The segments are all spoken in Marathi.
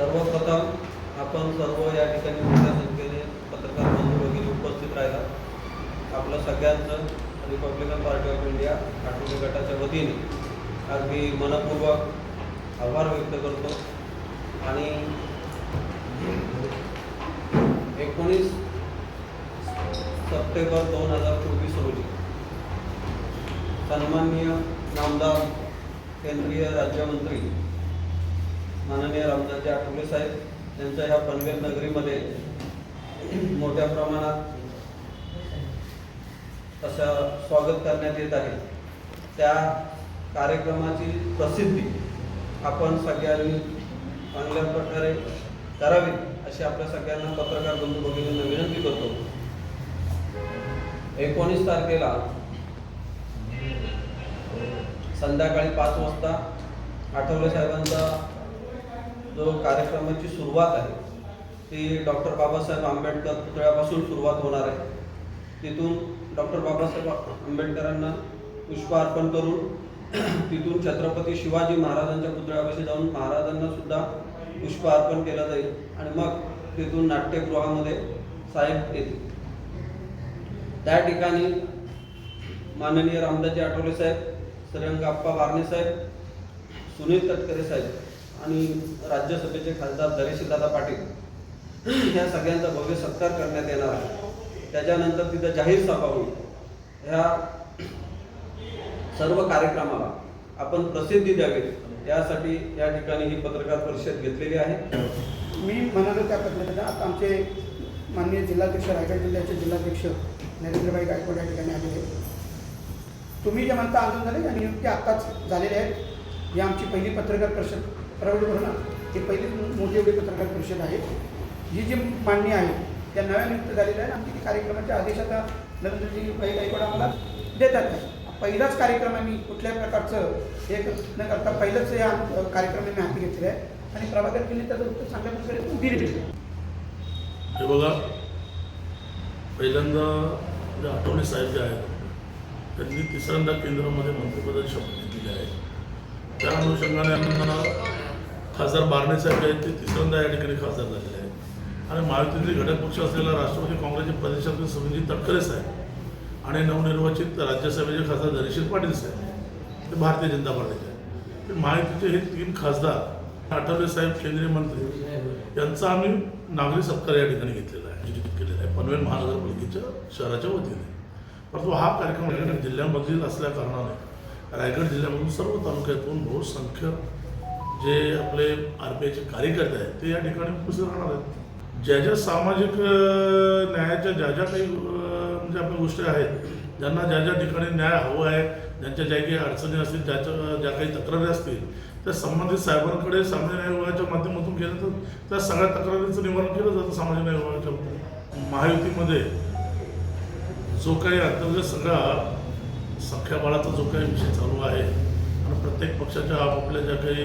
सर्वप्रथम आपण सर्व या ठिकाणी मोठ्या संख्येने पत्रकार बंधू वगैरे उपस्थित राहिला. आपलं सगळ्यांचं republican party of India Athawale गटाच्या वतीने अगदी मनपूर्वक आभार व्यक्त करतो. आणि एकोणीस सप्टेंबर दोन हजार चोवीस रोजी सन्माननीय नामदार केंद्रीय राज्यमंत्री माननीय रामदासजी आठवले साहेब त्यांच्या ह्या पनवेल नगरीमध्ये मोठ्या प्रमाणात अशा स्वागत करण्यात येत आहे. त्या कार्यक्रमाची प्रसिद्धी आपण सगळ्यांनी चांगल्या प्रकारे करावी अशी आपल्या सगळ्यांना पत्रकार बंधू भगिनींना विनंती करतो. एकोणीस तारखेला संध्याकाळी पाच वाजता आठवले साहेबांचा जो कार्यक्रमाची सुरुवात आहे ती डॉक्टर बाबासाहेब आंबेडकर पुतळ्यापासून सुरुवात होणार आहे. तिथून डॉक्टर बाबासाहेब आंबेडकरांना पुष्प अर्पण करून तिथून छत्रपती शिवाजी महाराजांच्या पुतळ्यापाशी जाऊन महाराजांना सुद्धा पुष्प अर्पण केलं जाईल आणि मग तिथून नाट्यगृहामध्ये साहेब येतील. त्या ठिकाणी माननीय रामदासजी आठवले साहेब श्रीरंग आप्पा बारणे साहेब सुनील तटकरे साहेब आणि राज्यसभेचे खासदार दरेशीदादा पाटील या सगळ्यांचा भव्य सत्कार करण्यात येणार आहे. त्याच्यानंतर तिथं जाहीर सभा होईल. ह्या सर्व कार्यक्रमाला आपण प्रसिद्धी द्यावी. यासाठी या ठिकाणी ही पत्रकार परिषद घेतलेली आहे. मी म्हणालो त्या पद्धतीनं आता आमचे माननीय जिल्हाध्यक्ष रायगड जिल्ह्याचे जिल्हाध्यक्ष नरेंद्रभाई गायकवाड या ठिकाणी आलेले तुम्ही जे म्हणता आंदोलन झाले या नियुक्ती आत्ताच झालेल्या आहेत ही आमची पहिली पत्रकार परिषद. प्रवीण ना ही पहिलीच मोठी एवढी पत्रकार परिषद आहे ही जी मांडणी आहे त्या नव्या नियुक्त झालेल्या आहेत आमची ती कार्यक्रमाच्या आदेश आता नरेंद्रजी भाई गायकवाड आम्हाला देतात. आहे पहिलाच कार्यक्रम आम्ही कुठल्याही प्रकारचं हे न करता पहिलंच या कार्यक्रम आम्ही हाती घेतलेले आहे. आणि प्रभाकर केली त्याचं उत्तर चांगल्या प्रकारे दिले हे बघा पहिल्यांदा जे आठवणे साहेब जे आहेत त्यांनी तिसऱ्यांदा केंद्रामध्ये मंत्रिपदाची शपथ घेतलेली आहे. त्या अनुषंगाने आम्हाला खासदार बारणे साहेब आहेत ते तिसऱ्यांदा या ठिकाणी खासदार झालेले आहेत. आणि महायुतीतील घटक पक्ष असलेला राष्ट्रवादी काँग्रेसचे प्रदेशाध्यक्ष सुनील तटकरे साहेब आणि नवनिर्वाचित राज्यसभेचे खासदार धैर्यशील पाटील साहेब ते भारतीय जनता पार्टीचे आहेत. ते महायुतीचे हे तीन खासदार आठवले साहेब केंद्रीय मंत्री यांचा आम्ही नागरी सत्कार या ठिकाणी घेतलेला आहे आयोजित केलेला आहे. पनवेल महानगरपालिकेच्या शहराच्या वतीने. परंतु हा कार्यक्रम रायगड जिल्ह्यामधील असल्या कारणाने रायगड जिल्ह्यामधून सर्व तालुक्यातून बहुसंख्य जे आपले आर पी आयचे कार्यकर्ते आहेत ते या ठिकाणी उपस्थित राहणार आहेत. ज्या ज्या सामाजिक न्यायाच्या ज्या ज्या काही म्हणजे आपल्या गोष्टी आहेत ज्यांना ज्या ज्या ठिकाणी न्याय हवं आहे ज्यांच्या ज्या काही अडचणी असतील ज्याच्या ज्या काही तक्रारी असतील त्या संबंधित साहेबांकडे सामाजिक न्याय विभागाच्या माध्यमातून केलं तर त्या सगळ्या तक्रारींचं निवारण केलं जातं सामाजिक न्याय विभागाच्या महायुतीमध्ये जो काही अंतर्गत सगळा सख्या बाळाचा जो काही विषय चालू आहे प्रत्येक पक्षाच्या आपापल्या ज्या काही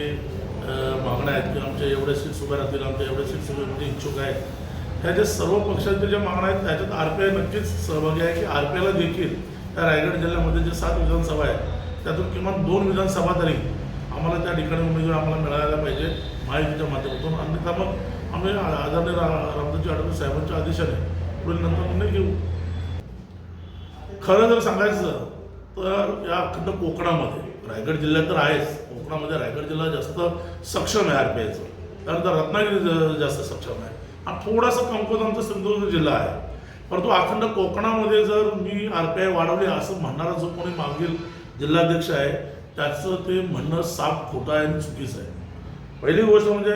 मागण्या आहेत की आमच्या एवढ्या सीट्स उभ्या राहतील आमच्या एवढ्या सीट्स उभ्या इच्छुक आहेत ह्या ज्या सर्व पक्षांच्या ज्या मागण्या आहेत त्याच्यात आर पी आय नक्कीच सहभागी आहे की आर पी आयला देखील त्या रायगड जिल्ह्यामध्ये जे सात विधानसभा आहेत त्यातून किमान दोन विधानसभा तरी आम्हाला त्या ठिकाणी उमेदवार आम्हाला मिळायला पाहिजे माहितीच्या माध्यमातून. अन्यथा मग आम्ही आदरणीय रा रामदासजी साहेबांच्या आदेशाने पुढील नंतर निर्णय घेऊ. खरं जर सांगायचं तर या अखंड कोकणामध्ये रायगड जिल्ह्यात तर आहेच कोकणामध्ये रायगड जिल्हा जास्त सक्षम आहे आर पी आयचं. त्यानंतर रत्नागिरी जास्त सक्षम आहे. हा थोडासा कमकुवत आमचा सिंधुदुर्ग जिल्हा आहे. परंतु अखंड कोकणामध्ये जर मी आर पी आय वाढवली असं म्हणणारा जो कोणी मागील जिल्हाध्यक्ष आहे त्याचं ते म्हणणं साफ खोटं आहे आणि चुकीचं आहे. पहिली गोष्ट म्हणजे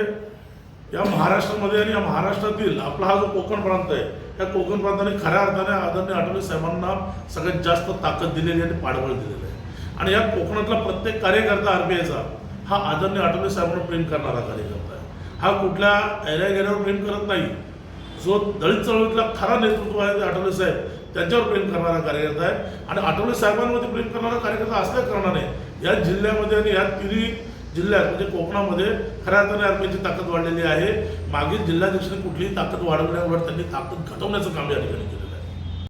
या महाराष्ट्रामध्ये आणि या महाराष्ट्रातील आपला हा जो कोकण प्रांत आहे त्या कोकण प्रांताने खऱ्या अर्थाने आदरणीय आठवले साहेबांना सगळ्यात जास्त ताकद दिलेली आहे आणि पाठबळ दिलेलं आहे. आणि या कोकणातला प्रत्येक कार्यकर्ता आर बी आयचा हा आदरणीय आठवले साहेबांना प्रेम करणारा कार्यकर्ता आहे. हा कुठल्या एरिया गेल्यावर प्रेम करत नाही. जो दलित चळवळीतला खरा नेतृत्व आहे ते आठवले साहेब त्यांच्यावर प्रेम करणारा कार्यकर्ता आहे. आणि आठवले साहेबांवरती प्रेम करणारा कार्यकर्ता असल्या कारणाने या जिल्ह्यामध्ये आणि या तिन्ही जिल्ह्यात म्हणजे कोकणामध्ये खऱ्या अर्थाने आर्मीची ताकद वाढलेली आहे. मागील जिल्हाध्यक्षांनी कुठलीही ताकद वाढवण्यावर त्यांनी ताकद घटवण्याचं काम या ठिकाणी केलं.